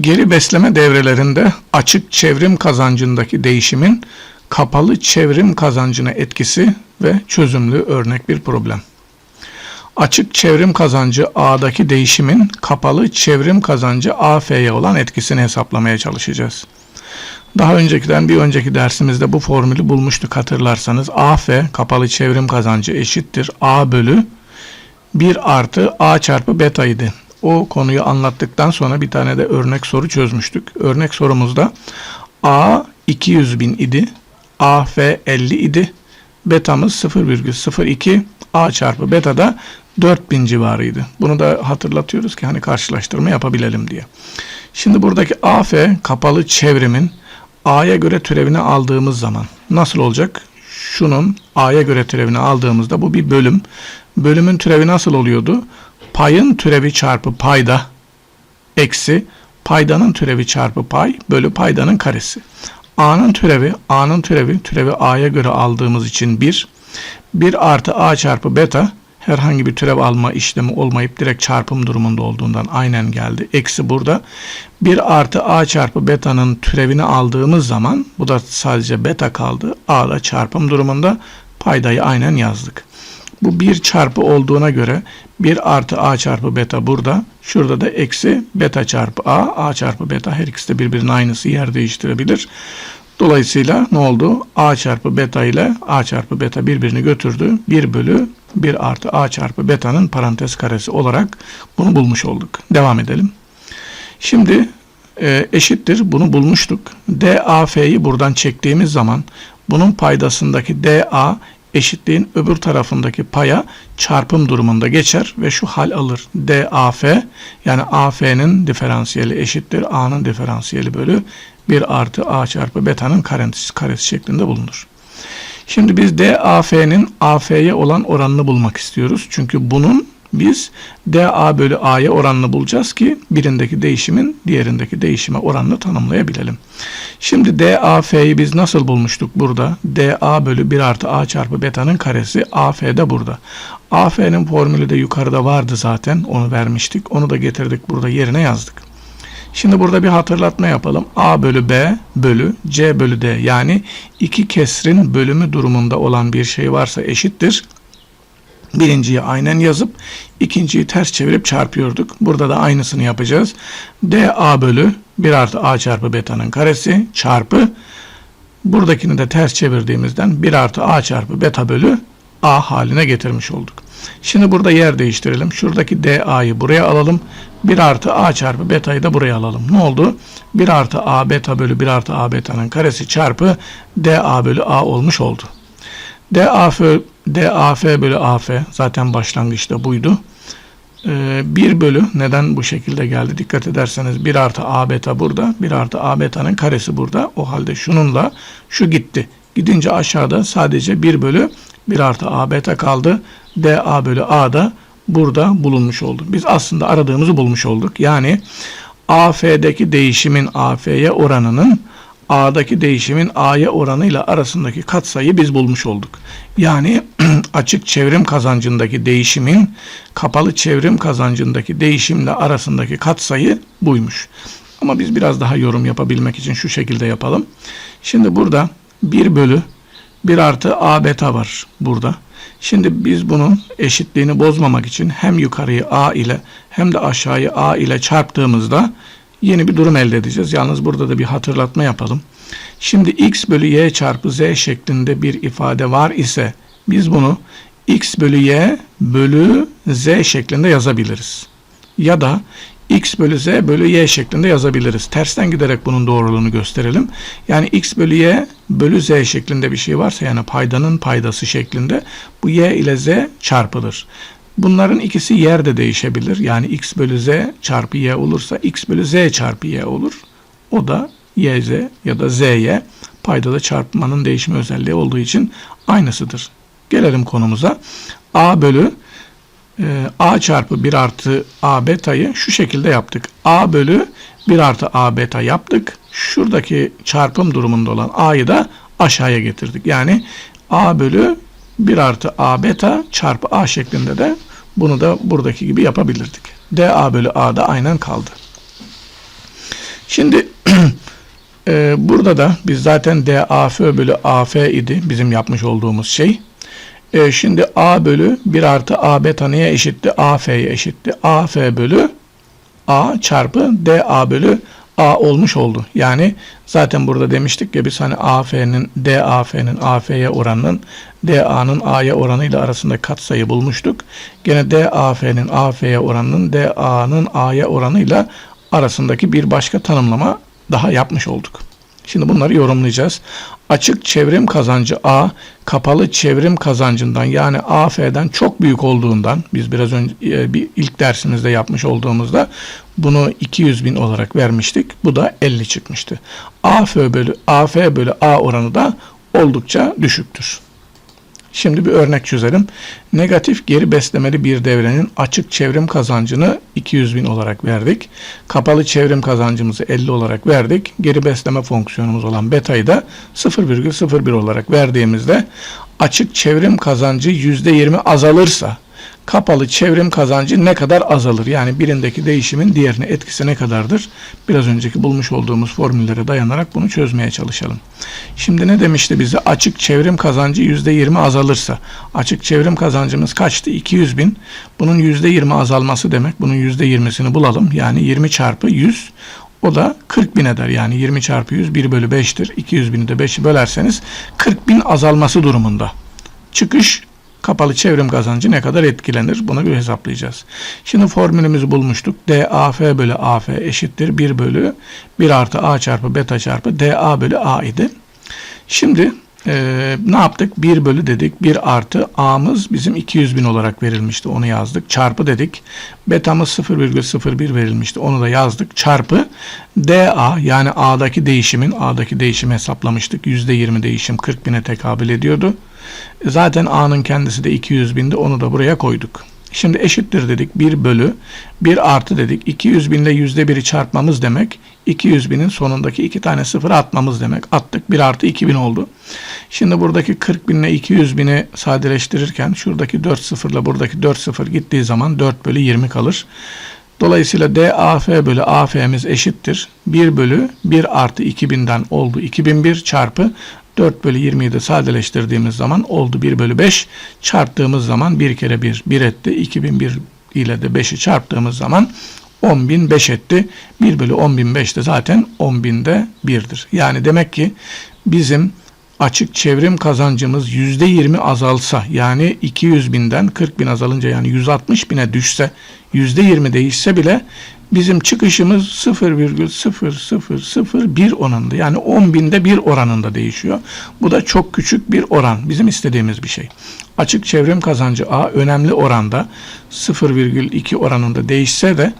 Geri besleme devrelerinde açık çevrim kazancındaki değişimin kapalı çevrim kazancına etkisi ve çözümlü örnek bir problem. Açık çevrim kazancı A'daki değişimin kapalı çevrim kazancı AF'ye olan etkisini hesaplamaya çalışacağız. Daha öncekiden bir önceki dersimizde bu formülü bulmuştuk hatırlarsanız. AF kapalı çevrim kazancı eşittir A bölü 1 artı A çarpı beta idi. O konuyu anlattıktan sonra bir tane de örnek soru çözmüştük. Örnek sorumuzda A 200 bin idi. AF 50 idi. Betamız 0,02 A çarpı beta da 4000 civarıydı. Bunu da hatırlatıyoruz ki hani karşılaştırma yapabilelim diye. Şimdi buradaki AF kapalı çevrimin A'ya göre türevini aldığımız zaman nasıl olacak? Şunun A'ya göre türevini aldığımızda bu bir bölüm. Bölümün türevi nasıl oluyordu? Payın türevi çarpı payda eksi paydanın türevi çarpı pay bölü paydanın karesi. A'nın türevi, A'nın türevi, türevi A'ya göre aldığımız için 1. 1 artı A çarpı beta herhangi bir türev alma işlemi olmayıp direkt çarpım durumunda olduğundan aynen geldi. Eksi burada 1 artı A çarpı beta'nın türevini aldığımız zaman bu da sadece beta kaldı. A da çarpım durumunda paydayı aynen yazdık. Bu 1 çarpı olduğuna göre 1 artı A çarpı beta burada. Şurada da eksi beta çarpı A. A çarpı beta her ikisi de birbirinin aynısı yer değiştirebilir. Dolayısıyla ne oldu? A çarpı beta ile A çarpı beta birbirini götürdü. 1 bölü 1 artı A çarpı beta'nın parantez karesi olarak bunu bulmuş olduk. Devam edelim. Şimdi e, eşittir bunu bulmuştuk. DAF'yi buradan çektiğimiz zaman bunun paydasındaki DA eşitliğin öbür tarafındaki paya çarpım durumunda geçer ve şu hal alır. DAF yani AF'nin diferansiyeli eşittir A'nın diferansiyeli bölü 1 artı A çarpı beta'nın karesi, karesi şeklinde bulunur. Şimdi biz DAF'nin AF'ye olan oranını bulmak istiyoruz. Çünkü bunun biz DA bölü A'ya oranını bulacağız ki birindeki değişimin diğerindeki değişime oranını tanımlayabilelim. Şimdi DAF'yi biz nasıl bulmuştuk burada? DA bölü 1 artı A çarpı beta'nın karesi AF de burada. AF'nin formülü de yukarıda vardı zaten onu vermiştik. Onu da getirdik burada yerine yazdık. Şimdi burada bir hatırlatma yapalım. A bölü B bölü C bölü D yani iki kesrin bölümü durumunda olan bir şey varsa eşittir. Birinciyi aynen yazıp ikinciyi ters çevirip çarpıyorduk. Burada da aynısını yapacağız. DA bölü 1 artı A çarpı beta'nın karesi çarpı buradakini de ters çevirdiğimizden 1 artı A çarpı beta bölü A haline getirmiş olduk. Şimdi burada yer değiştirelim. Şuradaki DA'yı buraya alalım. 1 artı A çarpı beta'yı da buraya alalım. Ne oldu? 1 artı A beta bölü 1 artı A beta'nın karesi çarpı DA bölü A olmuş oldu. DAF, DAF bölü AF zaten başlangıçta buydu. Ee, 1 bölü neden bu şekilde geldi? Dikkat ederseniz 1 artı A beta burada. 1 artı A beta'nın karesi burada. O halde şununla şu gitti. Gidince aşağıda sadece 1 bölü 1 artı A beta kaldı. DA bölü A da burada bulunmuş oldu. Biz aslında aradığımızı bulmuş olduk. Yani AF'deki değişimin AF'ye oranının A'daki değişimin A'ya oranıyla arasındaki katsayıyı biz bulmuş olduk. Yani açık çevrim kazancındaki değişimin kapalı çevrim kazancındaki değişimle arasındaki katsayı buymuş. Ama biz biraz daha yorum yapabilmek için şu şekilde yapalım. Şimdi burada 1 bölü 1 artı A beta var burada. Şimdi biz bunun eşitliğini bozmamak için hem yukarıyı A ile hem de aşağıyı A ile çarptığımızda yeni bir durum elde edeceğiz. Yalnız burada da bir hatırlatma yapalım. Şimdi x bölü y çarpı z şeklinde bir ifade var ise biz bunu x bölü y bölü z şeklinde yazabiliriz. Ya da x bölü z bölü y şeklinde yazabiliriz. Tersten giderek bunun doğruluğunu gösterelim. Yani x bölü y bölü z şeklinde bir şey varsa yani paydanın paydası şeklinde bu y ile z çarpılır. Bunların ikisi yer de değişebilir. Yani x bölü z çarpı y olursa x bölü z çarpı y olur. O da yz ya da zy paydada çarpmanın değişme özelliği olduğu için aynısıdır. Gelelim konumuza. a bölü e, a çarpı 1 artı a beta'yı şu şekilde yaptık. a bölü 1 artı a beta yaptık. Şuradaki çarpım durumunda olan a'yı da aşağıya getirdik. Yani a bölü 1 artı a beta çarpı a şeklinde de bunu da buradaki gibi yapabilirdik. dA bölü a da aynen kaldı. Şimdi e, burada da biz zaten DAF bölü AF idi bizim yapmış olduğumuz şey. E, şimdi A bölü 1 artı A beta neye eşitti? AF'ye eşitti. AF bölü A çarpı DA bölü A olmuş oldu. Yani zaten burada demiştik ya biz hani AF'nin DAF'nin AF'ye oranının DA'nın A'ya oranıyla arasında katsayı bulmuştuk. Gene DAF'nin AF'ye oranının DA'nın A'ya oranıyla arasındaki bir başka tanımlama daha yapmış olduk. Şimdi bunları yorumlayacağız. Açık çevrim kazancı A, kapalı çevrim kazancından yani AF'den çok büyük olduğundan biz biraz önce e, bir ilk dersimizde yapmış olduğumuzda bunu 200 bin olarak vermiştik. Bu da 50 çıkmıştı. AF bölü AF bölü A oranı da oldukça düşüktür. Şimdi bir örnek çözelim. Negatif geri beslemeli bir devrenin açık çevrim kazancını 200 bin olarak verdik. Kapalı çevrim kazancımızı 50 olarak verdik. Geri besleme fonksiyonumuz olan beta'yı da 0,01 olarak verdiğimizde açık çevrim kazancı %20 azalırsa kapalı çevrim kazancı ne kadar azalır? Yani birindeki değişimin diğerine etkisi ne kadardır? Biraz önceki bulmuş olduğumuz formüllere dayanarak bunu çözmeye çalışalım. Şimdi ne demişti bize? Açık çevrim kazancı %20 azalırsa. Açık çevrim kazancımız kaçtı? 200 bin. Bunun %20 azalması demek. Bunun %20'sini bulalım. Yani 20 çarpı 100. O da 40 bin eder. Yani 20 çarpı 100 1 bölü 5'tir. 200 bini de 5'i bölerseniz 40 bin azalması durumunda. Çıkış kapalı çevrim kazancı ne kadar etkilenir? Bunu bir hesaplayacağız. Şimdi formülümüzü bulmuştuk. DAF bölü AF eşittir 1 bölü 1 artı A çarpı beta çarpı DA bölü A idi. Şimdi e, ne yaptık? 1 bölü dedik. 1 artı A'mız bizim 200 bin olarak verilmişti. Onu yazdık. Çarpı dedik. Beta'mız 0,01 verilmişti. Onu da yazdık. Çarpı DA yani A'daki değişimin A'daki değişimi hesaplamıştık. %20 değişim 40 bine tekabül ediyordu. Zaten A'nın kendisi de 200 bindi. Onu da buraya koyduk. Şimdi eşittir dedik 1 bölü 1 artı dedik 200 bin ile yüzde biri çarpmamız demek 200 binin sonundaki iki tane sıfır atmamız demek attık 1 artı 2000 oldu. Şimdi buradaki 40 bin ile 200 bini sadeleştirirken şuradaki 4 sıfırla buradaki 4 sıfır gittiği zaman 4 bölü 20 kalır. Dolayısıyla DAF bölü AF'miz eşittir. 1 bölü 1 artı 2000'den oldu 2001 çarpı 4 bölü 20'yi de sadeleştirdiğimiz zaman oldu 1 bölü 5. Çarptığımız zaman 1 kere 1 1 etti. 2001 ile de 5'i çarptığımız zaman 10.005 etti. 1 bölü 10.005 de zaten 10.000'de 1'dir. Yani demek ki bizim açık çevrim kazancımız %20 azalsa yani 200 binden 40 bin azalınca yani 160 bine düşse %20 değişse bile bizim çıkışımız 0,0001 oranında yani 10 binde bir oranında değişiyor. Bu da çok küçük bir oran. Bizim istediğimiz bir şey. Açık çevrim kazancı A önemli oranda 0,2 oranında değişse de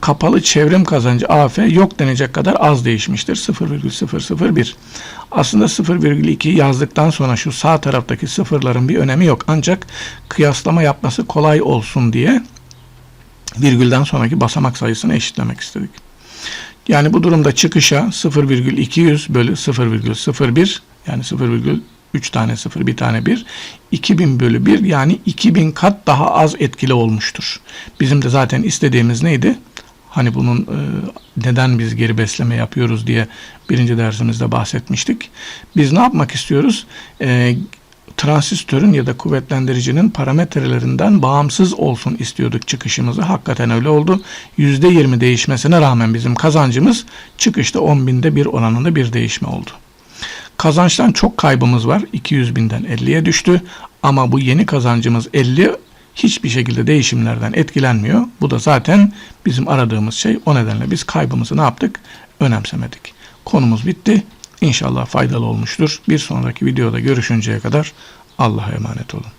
kapalı çevrim kazancı AF yok denecek kadar az değişmiştir. 0,001. Aslında 0,2 yazdıktan sonra şu sağ taraftaki sıfırların bir önemi yok. Ancak kıyaslama yapması kolay olsun diye virgülden sonraki basamak sayısını eşitlemek istedik. Yani bu durumda çıkışa 0,200 bölü 0,01 yani 0,3 tane 0 bir tane 1 2000 bölü 1 yani 2000 kat daha az etkili olmuştur. Bizim de zaten istediğimiz neydi? Hani bunun e, neden biz geri besleme yapıyoruz diye birinci dersimizde bahsetmiştik. Biz ne yapmak istiyoruz? E, transistörün ya da kuvvetlendiricinin parametrelerinden bağımsız olsun istiyorduk çıkışımızı. Hakikaten öyle oldu. %20 değişmesine rağmen bizim kazancımız çıkışta 10 binde bir oranında bir değişme oldu. Kazançtan çok kaybımız var. 200 binden 50'ye düştü. Ama bu yeni kazancımız 50 hiçbir şekilde değişimlerden etkilenmiyor. Bu da zaten bizim aradığımız şey. O nedenle biz kaybımızı ne yaptık? Önemsemedik. Konumuz bitti. İnşallah faydalı olmuştur. Bir sonraki videoda görüşünceye kadar Allah'a emanet olun.